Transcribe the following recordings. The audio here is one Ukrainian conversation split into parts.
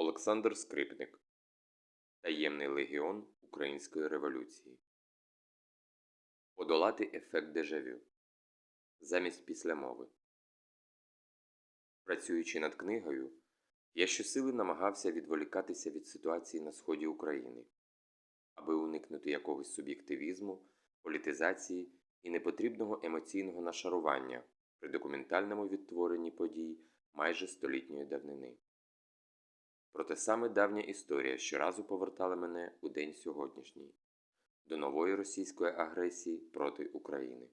Олександр Скрипник. Таємний легіон Української революції. Подолати ефект дежавю. Замість післямови Працюючи над книгою, я щосили намагався відволікатися від ситуації на сході України, аби уникнути якогось суб'єктивізму, політизації і непотрібного емоційного нашарування при документальному відтворенні подій майже столітньої давнини. Проте саме давня історія щоразу повертала мене у день сьогоднішній до нової російської агресії проти України.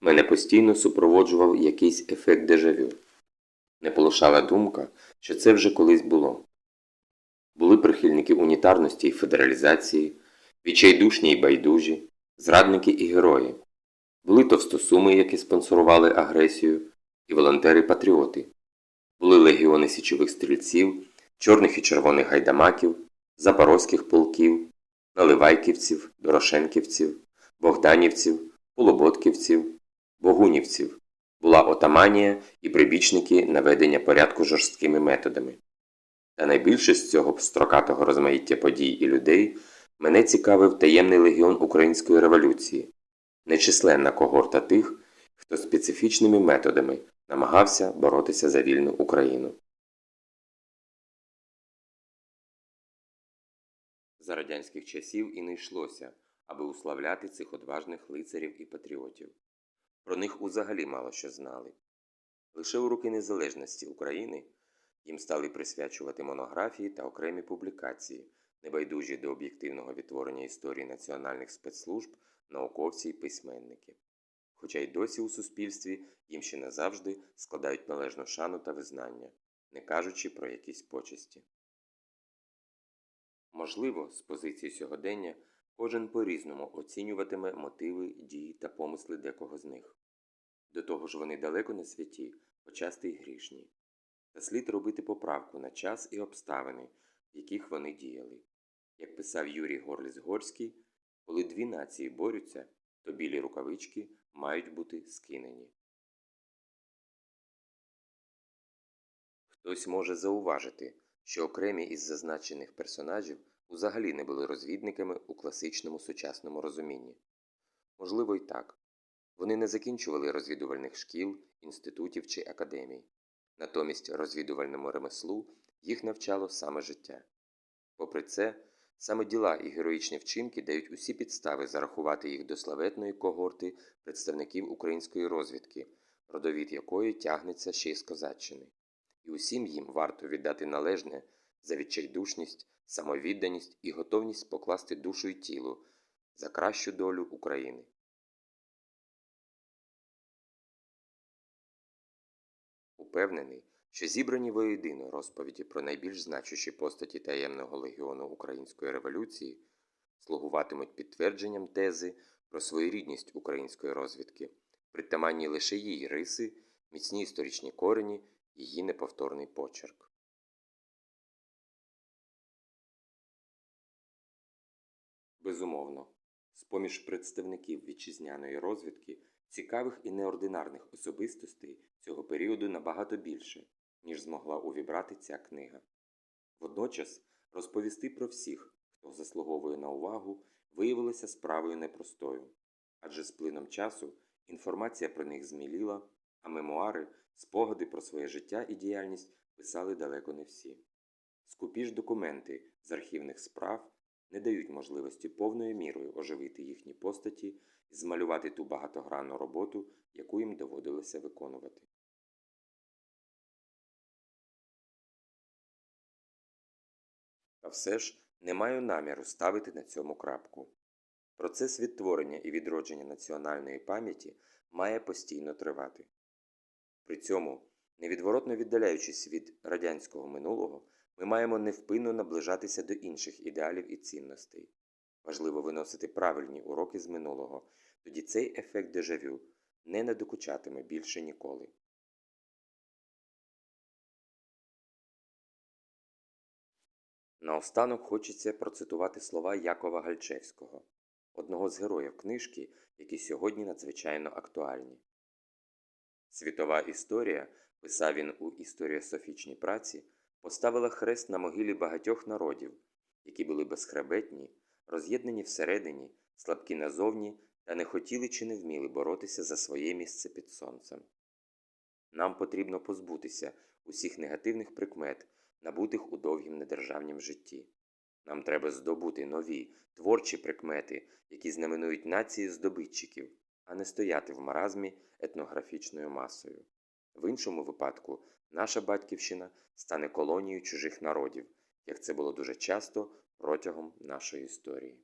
Мене постійно супроводжував якийсь ефект дежавю. Не полишала думка, що це вже колись було. Були прихильники унітарності і федералізації, відчайдушні й байдужі, зрадники і герої. Були товстосуми, які спонсорували агресію, і волонтери-патріоти. Були легіони січових стрільців, чорних і червоних гайдамаків, запорозьких полків, наливайківців, дорошенківців, богданівців, полуботківців, богунівців. Була отаманія і прибічники наведення порядку жорсткими методами. Та найбільше з цього строкатого розмаїття подій і людей мене цікавив таємний легіон Української революції, нечисленна когорта тих, хто специфічними методами намагався боротися за вільну Україну. За радянських часів і не йшлося, аби уславляти цих одважних лицарів і патріотів. Про них узагалі мало що знали. Лише у роки незалежності України їм стали присвячувати монографії та окремі публікації, небайдужі до об'єктивного відтворення історії національних спецслужб, науковці й письменники. Хоча й досі у суспільстві їм ще не завжди складають належну шану та визнання, не кажучи про якісь почесті. Можливо, з позиції сьогодення кожен по-різному оцінюватиме мотиви, дії та помисли декого з них. До того ж вони далеко не святі, почасти й грішні. Та слід робити поправку на час і обставини, в яких вони діяли. Як писав Юрій Горліс Горський, коли дві нації борються, то білі рукавички мають бути скинені. Хтось може зауважити, що окремі із зазначених персонажів взагалі не були розвідниками у класичному сучасному розумінні. Можливо, й так. Вони не закінчували розвідувальних шкіл, інститутів чи академій. Натомість розвідувальному ремеслу їх навчало саме життя. Попри це, саме діла і героїчні вчинки дають усі підстави зарахувати їх до славетної когорти представників української розвідки, родовід якої тягнеться ще й з козаччини. І усім їм варто віддати належне за відчайдушність, самовідданість і готовність покласти душу й тіло за кращу долю України. Упевнений, що зібрані воєдино розповіді про найбільш значущі постаті таємного легіону Української революції слугуватимуть підтвердженням тези про своєрідність української розвідки, притаманні лише її риси, міцні історичні корені, її неповторний почерк. Безумовно, з-поміж представників вітчизняної розвідки цікавих і неординарних особистостей цього періоду набагато більше, ніж змогла увібрати ця книга. Водночас розповісти про всіх, хто заслуговує на увагу, виявилося справою непростою, адже з плином часу інформація про них зміліла, а мемуари, спогади про своє життя і діяльність писали далеко не всі. Скупі ж документи з архівних справ не дають можливості повною мірою оживити їхні постаті і змалювати ту багатогранну роботу, яку їм доводилося виконувати. Все ж не маю наміру ставити на цьому крапку. Процес відтворення і відродження національної пам'яті має постійно тривати. При цьому, невідворотно віддаляючись від радянського минулого, ми маємо невпинно наближатися до інших ідеалів і цінностей. Важливо виносити правильні уроки з минулого, тоді цей ефект дежавю не надокучатиме більше ніколи. Наостанок хочеться процитувати слова Якова Гальчевського, одного з героїв книжки, які сьогодні надзвичайно актуальні. Світова історія, писав він у історіософічній праці, поставила хрест на могилі багатьох народів, які були безхребетні, роз'єднані всередині, слабкі назовні та не хотіли чи не вміли боротися за своє місце під сонцем. Нам потрібно позбутися усіх негативних прикмет, набутих у довгім недержавнім житті. Нам треба здобути нові, творчі прикмети, які знаменують нації здобитчиків, а не стояти в маразмі етнографічною масою. В іншому випадку наша батьківщина стане колонією чужих народів, як це було дуже часто протягом нашої історії.